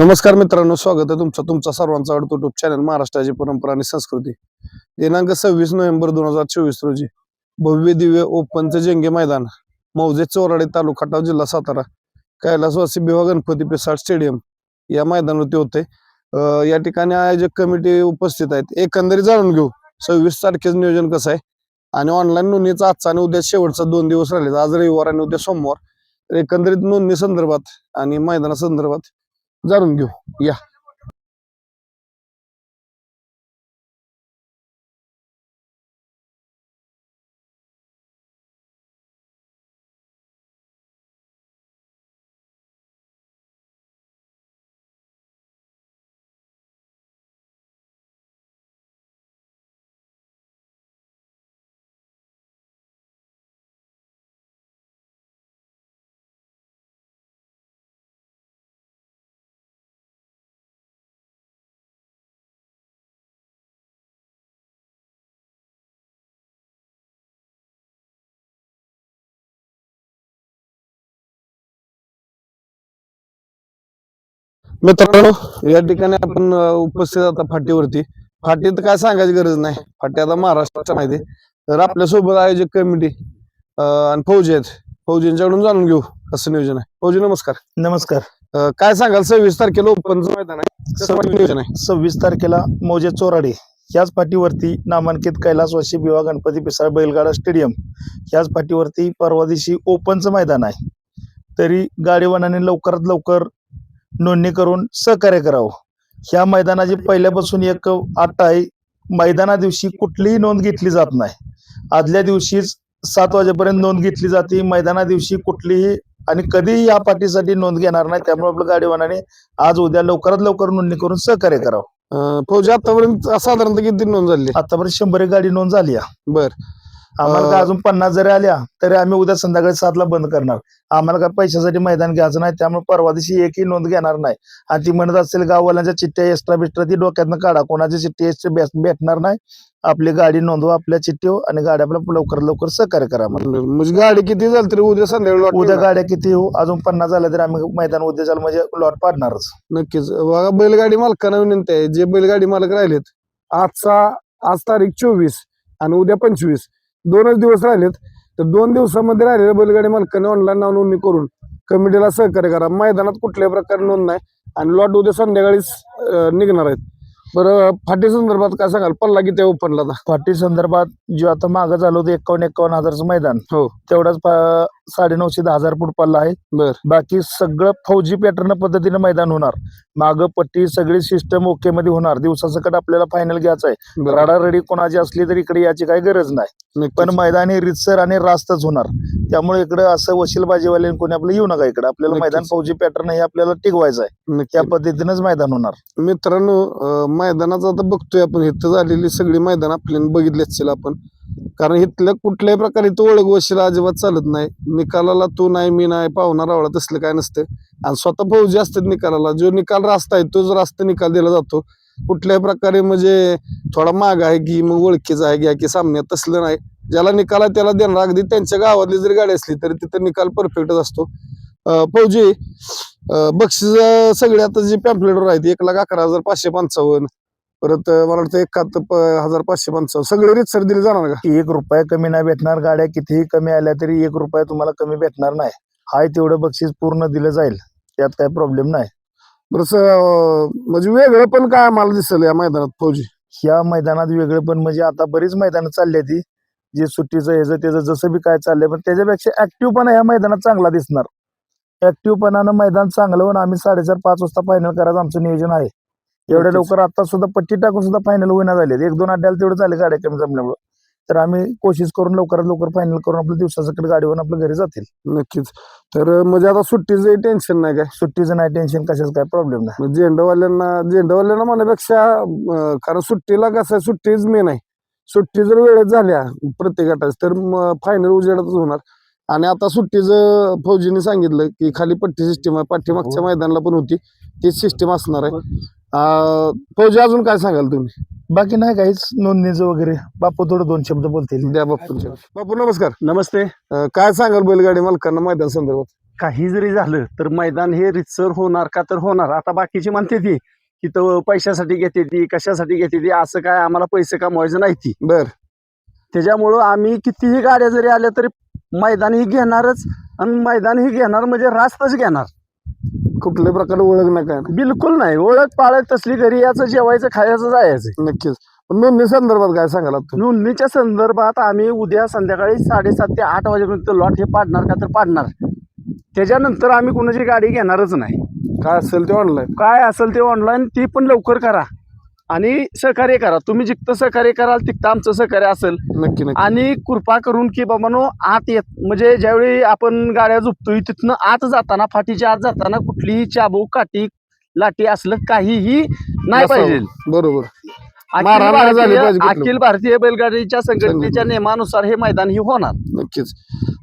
नमस्कार मित्रांनो स्वागत आहे तुमचं तुमचा सर्वांचा आवडतो युट्यूब चॅनल महाराष्ट्राची परंपरा आणि संस्कृती. दिनांक सव्वीस नोव्हेंबर दोन हजार चोवीस रोजी भव्य दिव्य ओपनचे जंगे मैदान मौजे चोराडे तालुका खटाव जिल्हा सातारा कैलासवासी बिवा गणपती पिसाळ स्टेडियम या मैदानावरती होते. या ठिकाणी आयोजक कमिटी उपस्थित आहेत. एकंदरीत जाणून घेऊ सव्वीस तारखेचं नियोजन कसं आहे? आणि ऑनलाईन नोंदणीचा आजचा आणि उद्या शेवटचा दोन दिवस राहिले आज रविवार आणि उद्या सोमवार. एकंदरीत नोंदणी संदर्भात आणि मैदाना संदर्भात जाणून घेऊ. या. मित्रांनो या ठिकाणी आपण उपस्थित आता फाटीवरती. फाटीत काय सांगायची गरज नाही. फाटी आता महाराष्ट्राच्या माहिती आहे. तर आपल्यासोबत आयोजक कमिटी आणि फौजी आहेत. फौजींच्याकडून जाणून घेऊ कसं नियोजन आहे. फौजी नमस्कार. नमस्कार. काय सांगाल? सव्वीस तारखेला ओपनचं मैदान आहे. नियोजन आहे? सव्वीस तारखेला मौजे चोराडे ह्याच पाठीवरती नामांकित कैलासवासी विवाह गणपती पिसाळ बैलगाडा स्टेडियम ह्याच पाठीवरती परवा दिवशी ओपनचं मैदान आहे. तरी गाडीवानाने लवकरात लवकर नोंदणी करून सहकार्य करावं. ह्या मैदानाची पहिल्यापासून एक अट आहे. मैदाना दिवशी कुठलीही नोंद घेतली जात नाही. आदल्या दिवशीच सात वाजेपर्यंत नोंद घेतली जाते. मैदाना दिवशी कुठलीही आणि कधीही या पाठीसाठी नोंद घेणार नाही. त्यामुळे आपलं गाडीवानाने आज उद्या लवकरात लवकर नोंदणी करून सहकार्य करावं. फौजी आतापर्यंत साधारणतः किती नोंद झाली? आतापर्यंत शंभर एक गाडी नोंद झाली. बर. आम्हाला काय अजून पन्नास जरी आल्या तरी आम्ही उद्या संध्याकाळी सातला बंद करणार. आम्हाला काय पैशासाठी मैदान घ्यायचं नाही त्यामुळे परवा दिवशी एकही नोंद घेणार नाही. आणि ती म्हणत असेल गाववाल्यांच्या चिठ्ठ्या एक्स्ट्रा बिस्ट्रा ती डोक्यातनं काढा. कोणाची चिठ्ठी एक्स्ट्रा बेस- भेटणार नाही. आपली गाडी नोंदवा आपल्या चिठ्ठीवर आणि गाडी आपल्या लवकर लवकर सहकार्य करा म्हणजे गाडी किती झाली तरी उद्या संध्याकाळी उद्या. गाड्या किती येऊ अजून पन्नास झाल्या तरी आम्ही मैदान उद्या झालं म्हणजे लॉट पाडणारच. नक्कीच. बघा बैलगाडी मालकांना विनंती आहे. जे बैलगाडी मालक राहिलेत आजचा आज तारीख चोवीस आणि उद्या पंचवीस. दोनच दिवस राहिलेत. तर दोन दिवसामध्ये राहिलेल्या बैलगाडी मालकांनी ऑनलाईन नाव नोंदणी करून कमिटीला सहकार्य करा. मैदानात कुठल्याही प्रकारे नोंद नाही आणि लॉट उद्या संध्याकाळीच निघणार आहेत. बरं फाटी संदर्भात काय सांगाल पल्ला किती ओपनला पाटी संदर्भात जे आता मागं झालं होतं एकावन्न एकावन्न हजारचं मैदान हो. तेवढाच साडे नऊशे दहा हजार फूट पल्ला आहे बर. बाकी सगळं फौजी पॅटर्न पद्धतीने मैदान होणार मागं पट्टी सगळी सिस्टम ओके मध्ये होणार दिवसासकट आपल्याला फायनल घ्यायचं आहे. रडारडी कोणाची असली तर इकडे याची काही गरज नाही. पण मैदानी रितसर आणि रास्तच होणार त्यामुळे इकडे असं वशीलबाजीवाले कोणी आपलं येऊ नका इकडे आपल्याला. मैदान फौजी पॅटर्न हे आपल्याला टिकवायचं आहे. त्या पद्धतीनेच मैदान होणार मित्रांनो मैदानाचं आता बघतोय आपण. इथं झालेली सगळी मैदान आपल्याला बघितली असतील आपण. कारण इथल्या कुठल्याही प्रकारे तो ओळख वशिला अजिबात चालत नाही. निकालाला तू नाही मी नाही पाहुणा रावळा तसलं काय नसतं. आणि स्वतः फौजी असतात निकालाला. जो निकाल रास्ता आहे तोच रास्ता निकाल दिला जातो. कुठल्याही प्रकारे म्हणजे थोडा माग आहे की मग ओळखीचा आहे घ्या की सामन्यात तसलं नाही. ज्याला निकाल आहे त्याला देणार. अगदी त्यांच्या गावातली जरी गाडी असली तरी तिथं निकाल परफेक्टच असतो. फौजी बक्षीस सगळे आता जे पॅम्पलेटवर आहेत एक लाख अकरा हजार पाचशे पंचावन्न परत मला वाटतं एकाहत्तर हजार पाचशे पंचावन्न सगळे रितसर दिले जाणार का? एक रुपया कमी नाही भेटणार गाड्या कितीही कमी आल्या तरी एक रुपया तुम्हाला कमी भेटणार नाही. हाय तेवढं बक्षीस पूर्ण दिलं जाईल त्यात काही प्रॉब्लेम नाही. बरं स- अं, म्हणजे वेगळं पण काय आम्हाला दिसेल या मैदानात फौजी? ह्या मैदानात वेगळं पण म्हणजे आता बरीच मैदानं चालली ती जे सुट्टीचं ह्याचं त्याचं जसं बी काय चाललंय पण त्याच्यापेक्षा ऍक्टिव्ह पण ह्या मैदानात चांगला दिसणार. ऍक्टिव्ह पणानं मैदान चांगलं होऊन आम्ही साडेचार पाच वाजता फायनल करायचं आमचं नियोजन आहे. एवढ्या. लवकर आता सुद्धा पट्टी टाकून सुद्धा फायनल होईना झाले एक दोन अड्ड्याला तेवढं झाले गाड्या कमी जमल्यामुळे. तर आम्ही कोशिश करून लवकरात लवकर फायनल करून आपल्या दिवसासकडे गाडीवर आपल्या घरी जातील. नक्कीच. तर म्हणजे आता सुट्टीचं टेन्शन नाही काय? सुट्टीचं नाही टेन्शन कशाच काय? प्रॉब्लेम नाही. झेंडावाल्यांना झेंडावाल्यांना म्हणण्यापेक्षा कारण सुट्टीला कसं आहे सुट्टीच मेन आहे. सुट्टी जर वेळेत झाल्या प्रत्येक गटाच तर फायनल उजेडातच होणार. आणि आता सुट्टीचं फौजीने सांगितलं की खाली पट्टी सिस्टीम आहे. पाठीमागच्या हो. मैदानाला पण होती. तीच सिस्टीम असणार आहे. अं, फौजी अजून काय सांगाल तुम्ही? बाकी नाही काहीच नोंदणीचं वगैरे. बापू थोडं दोन शब्द बोलतील. द्या बापूंच्या बापू नमस्कार. नमस्ते. अं, काय सांगाल बैलगाडी मालकांना मैदान संदर्भात? काही जरी झालं तर मैदान हे रितसर होणार का तर होणार. आता बाकीची म्हणते ती की तो पैशासाठी घेते ती कशासाठी घेते ती असं काय आम्हाला पैसे कमवायचं नाही ती. बर. त्याच्यामुळं आम्ही कितीही गाड्या जरी आल्या तरी मैदान ही घेणारच आणि मैदान ही घेणार म्हणजे रास्तच घेणार. कुठल्या प्रकारे ओळख नाही काय बिलकुल नाही. ओळख पाळख तसली घरी याचं जेवायचं खायचं जायचं. नक्कीच. नोंदणी संदर्भात काय सांगाल नोंदणीच्या संदर्भात आम्ही उद्या संध्याकाळी साडेसात ते आठ वाजेपर्यंत लॉट हे पाडणार का तर पाडणार. त्याच्यानंतर आम्ही कुणाची गाडी घेणारच नाही. काय असेल ते ऑनलाईन काय असेल ते ऑनलाईन ती पण लवकर करा. आणि सहकार्य करा. तुम्ही जितकं सहकार्य कराल तितकं आमचं सहकार्य असेल. नक्की नक्की. आणि कृपा करून की बाबानो आत येत. म्हणजे ज्यावेळी आपण गाड्या झुपतोय तिथनं आत जाताना फाटीच्या आत जाताना कुठलीही चाबूक काठी लाठी असलं काहीही नाही नसावं. पाहिजे. बरोबर. अखिल झाली भारतीय पाहिजे कुठलं. अखिल भारतीय बैलगाडीच्या संघटनेच्या संघटने. नियमानुसार हे मैदान ही होणार. नक्कीच.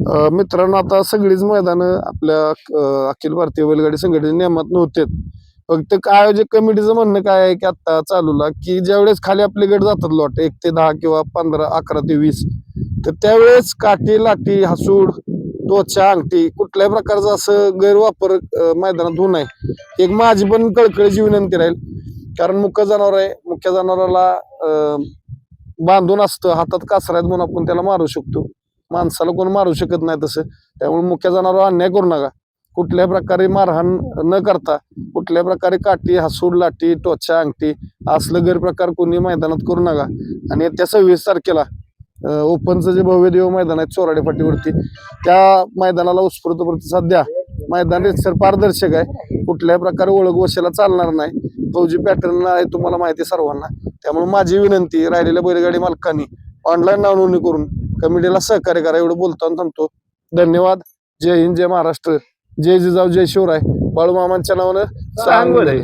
अं, मित्रांनो आता सगळीच मैदानं आपल्या अं, अखिल भारतीय बैलगाडी संघटनेच्या नियमात नव्हते फक्त आयोजक कमिटीचं म्हणणं काय आहे की आता चालूला की ज्यावेळेस खाली आपले गट जातात लॉट एक ते दहा किंवा पंधरा अकरा ते वीस तर त्यावेळेस काठी लाठी हसूड त्वचा अंगठी कुठल्याही प्रकारचा असं गैरवापर मैदानात होऊ नये. एक माझी पण कळकळीची विनंती राहील. कारण मुख्य जनावर आहे. मुख्य जनावराला बांधून असतं. हातात कासरा आहेत म्हणून आपण त्याला मारू शकतो. माणसाला कोण मारू शकत नाही तसं. त्यामुळे मुख्य जनावर अन्याय करू नका. कुठल्या प्रकारे मारहाण न करता कुठल्या प्रकारे काठी हसूड लाठी टोचा अंगठी असलं गैरप्रकार कोणी मैदानात करू नका. आणि येत्या सव्वीस तारखेला ओपनचं जे भव्य देव मैदान आहे चोराडे फाटीवरती त्या मैदानाला उत्स्फूर्त प्रतिसाद द्या. मैदान रेसर पारदर्शक आहे. कुठल्याही प्रकारे ओळख वशेला चालणार नाही. फौजी पॅटर्न आहे तुम्हाला माहिती आहे सर्वांना. त्यामुळे माझी विनंती राहिलेल्या बैलगाडी मालकांनी ऑनलाईन नावनोंदणी करून कमिटीला सहकार्य करा. एवढं बोलताना थांबतो. धन्यवाद. जय हिंद जय महाराष्ट्र. जय जिजाऊ जय शिवराय. बाळूमामांच्या नावानं सांगोले